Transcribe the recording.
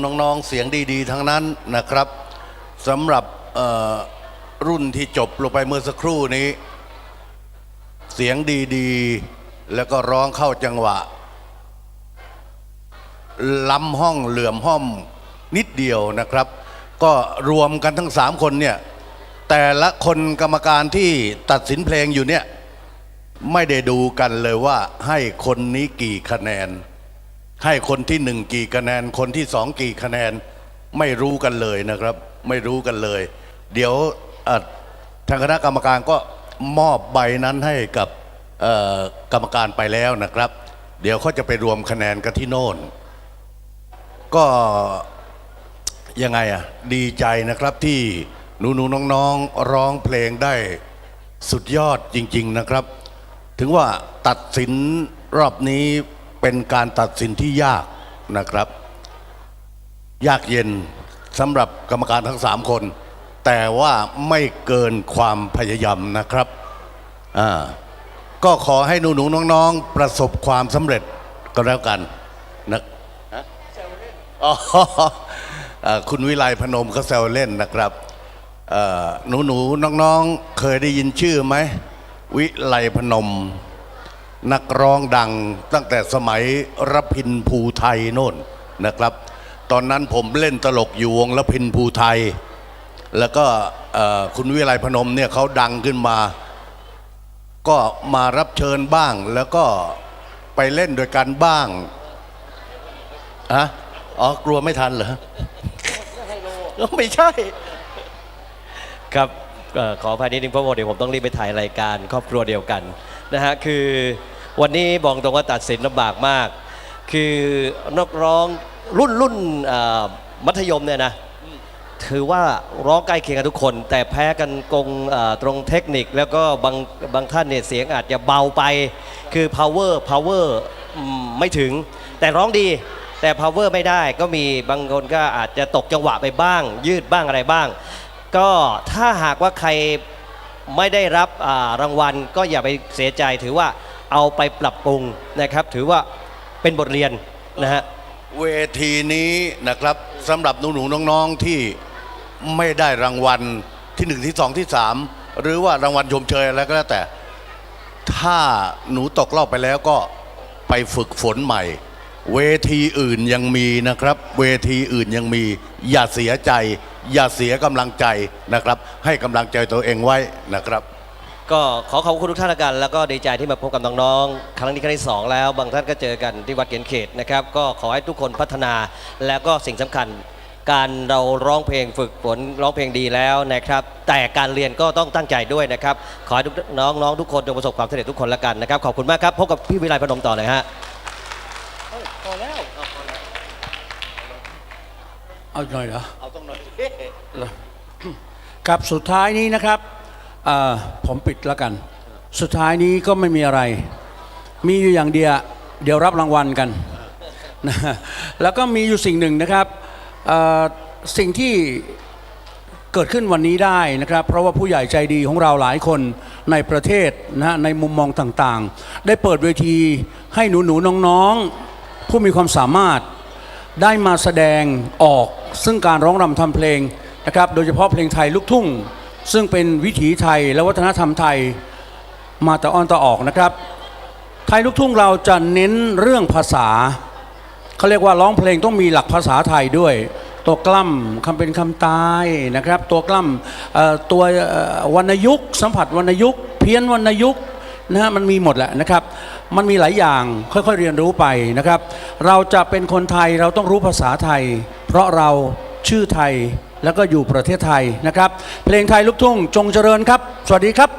ๆน้องๆเสียงดีๆ ทั้งนั้นนะครับสำหรับรุ่นที่จบลงไปเมื่อสักครู่นี้ เสียงดีๆ แล้วก็ร้องเข้าจังหวะ ล้ำห้องเหลื่อมห้อมนิดเดียวนะครับ ก็รวมกันทั้งสามคนเนี่ยแต่ละคนกรรมการที่ตัดสินเพลงอยู่เนี่ย ไม่ได้ดูกันเลยว่าให้คนนี้กี่คะแนน ให้คนที่หนึ่งกี่คะแนน คนที่สองกี่คะแนนไม่รู้กันเลยนะครับ ไม่รู้กันเลย เดี๋ยวทางคณะกรรมการก็มอบใบนั้นให้กับกรรมการไปแล้วนะครับ เดี๋ยวเขาจะไปรวมคะแนนกันที่โน่น ก็ยังไงอะดีใจนะครับที่หนูๆน้องๆร้องเพลงได้สุดยอดจริง ๆนะครับ ถึงว่าตัดสินรอบนี้ เป็นการตัดสินที่ยากนะครับ ยากเย็นสำหรับกรรมการทั้งสามคน แต่ว่าไม่เกินความพยายามนะครับอ่าก็ขอให้หนูๆน้องๆ ประสบความสำเร็จก็แล้วกันนะอ๋อคุณวิไลพนมก็แซวเล่นนะครับหนูหนูๆน้องๆ เคยได้ยินชื่อไหม วิไลพนม นักร้องดังตั้งแต่สมัยรพินภูไทยโน่นนะครับ ตอนนั้นผมเล่นตลกอยู่วงรพินภูไทย แล้วก็คุณวิไลพนมเนี่ยเขาดังขึ้นมา ก็มารับเชิญบ้างแล้วก็ไปเล่นด้วยกันบ้างอะอ๋อกลัวไม่ทันเหรอไม่ใช่ ครับขออภัยนิดนึงเพราะว่าเดี๋ยวผมต้องรีบไปถ่ายรายการครอบครัวเดียวกัน นะฮะคือวันนี้บอกตรงว่าตัดสินลำบากมาก คือนักร้องรุ่นรุ่นมัธยมเนี่ยนะถือว่าร้องใกล้เคียงกันทุกคน แต่แพ้กันกงตรงเทคนิคแล้วก็บางบางท่านเนี่ยเสียงอาจจะเบาไปคือ power power ไม่ถึง แต่ร้องดีแต่ power ไม่ได้ก็มีบางคนก็อาจจะตกจังหวะไปบ้าง ยืดบ้างอะไรบ้าง ก็ถ้าหากว่าใคร ไม่ได้รับรางวัลก็อย่าไปเสียใจถือว่าเอาไปปรับปรุงนะครับ ถือว่าเป็นบทเรียนนะฮะเวทีนี้นะครับสำหรับหนูๆน้องๆที่ไม่ได้รางวัลที่หนึ่งที่สองที่สามหรือว่ารางวัลชมเชยอะไรก็แล้วแต่ ถ้าหนูตกรอบไปแล้วก็ไปฝึกฝนใหม่ เวทีอื่นยังมีนะครับ เวทีอื่นยังมีอย่าเสียใจ อย่าเสียกำลังใจนะครับ ให้กำลังใจตัวเองไว้นะครับ ก็ขอขอบคุณทุกท่านละกัน แล้วก็ดีใจที่มาพบกับน้องๆครั้งนี้ครั้งที่สองแล้ว บางท่านก็เจอกันที่วัดเกียนเขตนะครับ ก็ขอให้ทุกคนพัฒนา แล้วก็สิ่งสำคัญ การเราร้องเพลงฝึกฝนร้องเพลงดีแล้วนะครับ แต่การเรียนก็ต้องตั้งใจด้วยนะครับ ขอให้ทุกน้องๆทุกคนจงประสบความสำเร็จทุกคนละกันนะครับ ขอบคุณมากครับ พบกับพี่วิไลพนมต่อเลยฮะ เอาหน่อยเหรอ ครับสุดท้ายนี้นะครับผมปิดแล้วกัน สุดท้ายนี้ก็ไม่มีอะไร มีอยู่อย่างเดียวเดี๋ยวรับรางวัลกันนะแล้วก็มีอยู่สิ่งหนึ่งนะครับสิ่งที่เกิดขึ้นวันนี้ได้นะครับ เพราะว่าผู้ใหญ่ใจดีของเราหลายคนในประเทศนะฮะในมุมมองต่างๆ ได้เปิดเวทีให้หนูๆน้องๆ ผู้มีความสามารถได้มาแสดงออก ซึ่งการร้องรำทำเพลงนะครับโดยเฉพาะเพลงไทยลูกทุ่ง ซึ่งเป็นวิถีไทยและวัฒนธรรมไทยมาแต่อ้อนต่อออกนะครับ ไทยลูกทุ่งเราจะเน้นเรื่องภาษาเขาเรียกว่าร้องเพลงต้องมีหลักภาษาไทยด้วย ตัวกล้ำคำเป็นคำตายนะครับ ตัวกล้ำเอ่อตัววรรณยุกสัมผัสวรรณยุกเพี้ยนวรรณยุกนะฮะมันมีหมดแหละนะครับ มันมีหลายอย่างค่อยๆเรียนรู้ไปนะครับ เราจะเป็นคนไทยเราต้องรู้ภาษาไทย เพราะเราชื่อไทยแล้วก็อยู่ประเทศไทยนะครับ เพลงไทยลูกทุ่งจงเจริญครับ สวัสดีครับ